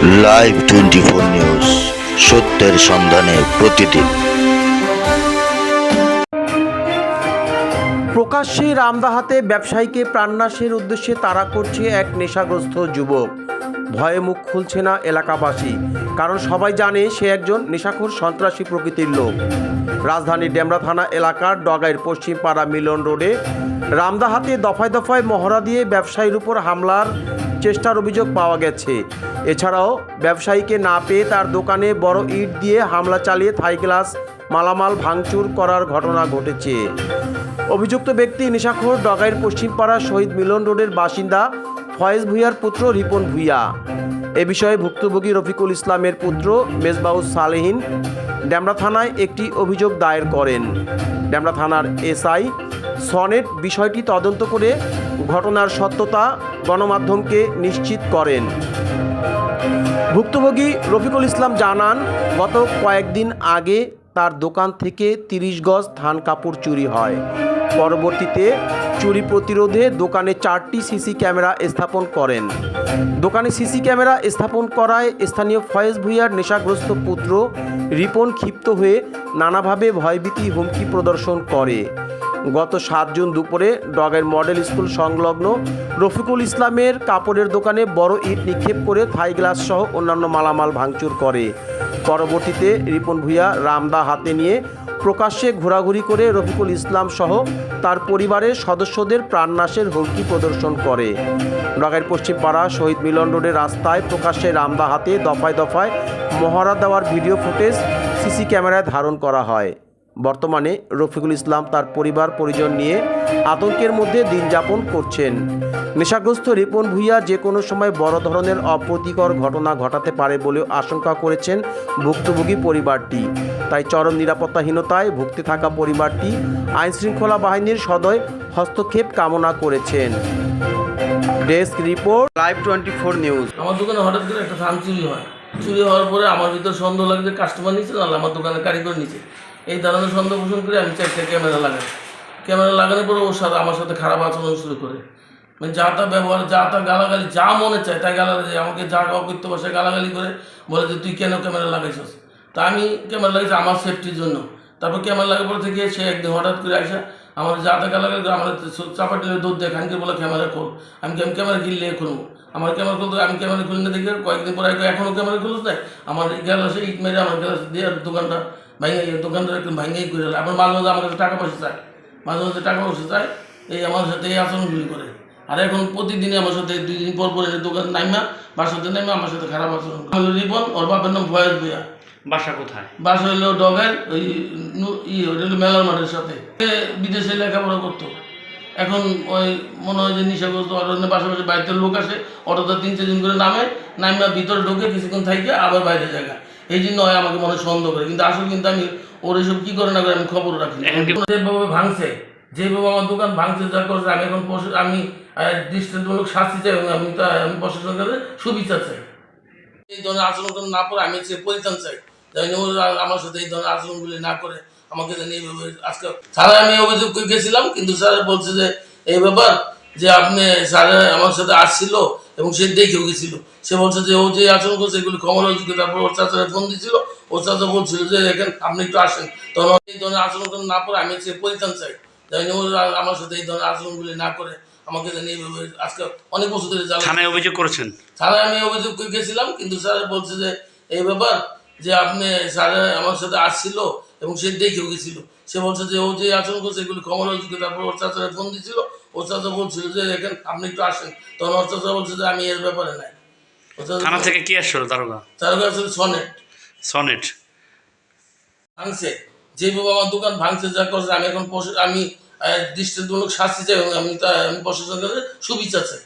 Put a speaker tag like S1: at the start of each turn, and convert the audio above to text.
S1: Live twenty four news সত্যের সন্ধানে প্রতিদিন।
S2: প্রকাশ্যে রামদাহাতে ব্যবসায়ীকে প্রাণনাশের উদ্দেশ্যে তাড়া করছে এক নেশাগ্রস্ত যুবক। ভয়ে মুখ খুলছে না এলাকাবাসী, কারণ সবাই জানে সে একজন নেশাখোর সন্ত্রাসী প্রকৃতির লোক। রাজধানীর ডেমরা থানা এলাকার ডগাইয়ের পশ্চিম পাড়া মিলন রোডে রামদাহাতে দফায় দফায় মহড়া দিয়ে ব্যবসায়ীর উপর হামলার চেষ্টার অভিযোগ পাওয়া গেছে। এছাড়াও ব্যবসায়ীকে না পেয়ে তার দোকানে বড় ইট দিয়ে হামলা চালিয়ে থাই গ্লাস মালামাল ভাঙচুর করার ঘটনা ঘটেছে। অভিযুক্ত ব্যক্তি নিশাখোর ডগাইয়ের পশ্চিমপাড়া শহীদ মিলন রোডের বাসিন্দা ফয়েজ ভুইয়ার পুত্র রিপন ভুইয়া। এ বিষয়ে ভুক্তভোগী রফিকুল ইসলামের পুত্র মেজবাউস সালেহিন ড্যামরা থানায় একটি অভিযোগ দায়ের করেন। ড্যামরা থানার এসআই সনেট বিষয়টি তদন্ত করে ঘটনার সত্যতা গণমাধ্যমকে নিশ্চিত করেন। ভুক্তভোগী রফিকুল ইসলাম জানান, গত কয়েকদিন আগে তার দোকান থেকে তিরিশ গজ ধান কাপড় চুরি হয়। পরবর্তীতে চুরি প্রতিরোধে দোকানে চারটি সিসি ক্যামেরা স্থাপন করেন। দোকানে সিসি ক্যামেরা স্থাপন করায় স্থানীয় ফয়েজ ভুইয়ার নেশাগ্রস্ত পুত্র রিপন ক্ষিপ্ত হয়ে নানাভাবে ভয়ভীতি হুমকি প্রদর্শন করে। গত সাত জুন দুপুরে ডগের মডেল স্কুল সংলগ্ন রফিকুল ইসলামের কাপড়ের দোকানে বড় ইট নিক্ষেপ করে থাই গ্লাস সহ অন্যান্য মালামাল ভাঙচুর করে। পরবর্তীতে রিপন ভুইয়া রামদা হাতে নিয়ে প্রকাশ্যে ঘোরাঘুরি করে রফিকুল ইসলাম সহ তার পরিবারের সদস্যদের প্রাণনাশের হুমকি প্রদর্শন করে। ঢাকার পশ্চিমপাড়া শহীদ মিলন রোডের রাস্তায় প্রকাশ্যে রামদা হাতে দফায় দফায় মহড়া দেওয়ার ভিডিও ফুটেজ সিসি ক্যামেরায় ধারণ করা হয়। বর্তমানে রফিকুল ইসলাম তার পরিবার, পরিজন নিয়ে আতঙ্কের মধ্যে দিন যাপন করছেন। নেশাগ্রস্ত রিপন ভুইয়া যে কোনো সময় বড় ধরনের অপ্রীতিকর ঘটনা ঘটাতে পারে বলেও আশঙ্কা করেছেন ভুক্তভোগী পরিবারটি। তাই চরম নিরাপত্তাহীনতায় ভুগতে থাকা পরিবারটি আইনশৃঙ্খলা বাহিনীর সদয় হস্তক্ষেপ কামনা করেছেন। Desk report, live twenty four news.
S3: আমার দোকানে হঠাৎ করে একটা ধান চুরি হয়। চুরি হওয়ার পরে আমার ভিতর সন্দেহ লাগে যে কাস্টমার নিচ্ছে নাহলে আমার দোকানে কারিগর নিচ্ছে এই ধরনের সন্দেহ পোষণ করে আমি চারটে ক্যামেরা লাগাই। ক্যামেরা লাগানোর পরে ওর সাথে আমার সাথে খারাপ আচরণ শুরু করে। মানে যা তা ব্যবহার, যা তা গালাগালি, যা মনে চায় তাই গালাগালি। আমাকে যা অকৃত্য ভাষায় গালাগালি করে বলে যে, তুই কেন ক্যামেরা লাগাইছিস? তা আমি ক্যামেরা লাগাইছি আমার সেফটির জন্য। তারপর ক্যামেরা লাগার পর থেকে সে একদিন হঠাৎ করে আসা আমার যা তা গালাগালি আমার চাপাটি দৌড় দেয়, খানকে বলে ক্যামেরা খোল। আমি আমি ক্যামেরা কিনলে খুলবো। আমার ক্যামেরা খুলতে আমি ক্যামেরা খুলে না দেখে কয়েকদিন পরে এখনও ক্যামেরা খুলতে আমার গ্যালাসে ইট মেরে আমার গ্যালাস দিয়ে দোকানটা ভাঙে দোকানটা একটু ভাঙেই করে দিল আমার মাঝে মাঝে আমার কাছে টাকা পয়সা চায়। মাঝে মাঝে টাকা পয়সা চায় এই আমার সাথে এই আচরণগুলি করে। আর এখন প্রতিদিনই আমার সাথে দুই দিন পর পর দোকান নাইমা বাসাতে নাইমা আমার সাথে খারাপ আচরণ রিপন ওর বাপের নাম ভয়েস ভুয়া
S4: বাসা কোথায়?
S3: বাসা হইল ডগের ওই নু- ই ওটা হলো মেলার মাঠের সাথে। বিদেশে লেখাপড়া করতো। এখন ওই মনে হয় যে নিশাগ্রস্ত অটো পাশাপাশি বাড়িতে লোক আসে অটোতে তিন চার দিন করে নামে নামে ভিতরে ঢোকে কিছুক্ষণ থাকে আবার বাইরে জায়গা এই জন্য হয় আমাকে মনে সন্দেহ করে। কিন্তু আসলে কিন্তু আমি ওর এসব কি করে না করে আমি খবর রাখি যেভাবে ভাঙছে যেভাবে আমার দোকান ভাঙছে যা করছে আমি এখন আমি দৃষ্টান্তমূলক শাস্তি চাই এবং আমি তা আমি প্রশাসনের কাছে সুবিচার চাই। এই ধরনের আচরণ না করে আমি সে পরিত্রাণ চাই। যেন আমার সাথে এই ধরনের আচরণগুলি না করে আমাকে যেন এইভাবে আজকে স্যার আমি অভিযোগ গেছিলাম কিন্তু স্যার বলছে যে এই ব্যাপার যে আপনি স্যার আমার সাথে আসছিল এবং সে দেখেও গেছিল। সে বলছে যে ও যে আচরণ করছে এগুলি ক্ষমতা যোগ্য তারপর ওর চাচারে ফোন দিয়েছিল ওর চাচা বলছিল যে দেখেন আপনি একটু আসেন। তখন এই ধরনের আচরণ না করে আমি সে পরিত্রাণ চাই। ও আমার সাথে এই ধরনের আচরণগুলি না করে আমাকে যেন এইভাবে আজকে অনেক বছর ধরে
S4: থানায় অভিযোগ করেছেন?
S3: স্যার আমি অভিযোগ গেছিলাম কিন্তু স্যার বলছে যে এই ব্যাপার যে আপনি স্যার আমার সাথে আসছিল এবং সে দেখেও গেছিল। সে বলছে যে ও যে আচরণ করছে এগুলি ক্ষমতা যোগ্য তারপর ওর চাচারা ফোন দিয়েছিল ওর চাচা বলছিল যে দেখেন আপনি একটু আসেন। তখন ওর চাচা বলছে যে আমি এর ব্যাপারে নাই।
S4: থানা থেকে কি আসছিল দারোগা?
S3: তার কাছে সনেট।
S4: সনেট।
S3: ভাঙছে। যেভাবে আমার দোকান ভাঙছে যা করছে আমি এখন আমি দৃষ্টান্তমূলক শাস্তি চাই এবং আমি তা আমি প্রশাসনের কাছে সুবিচার চাই।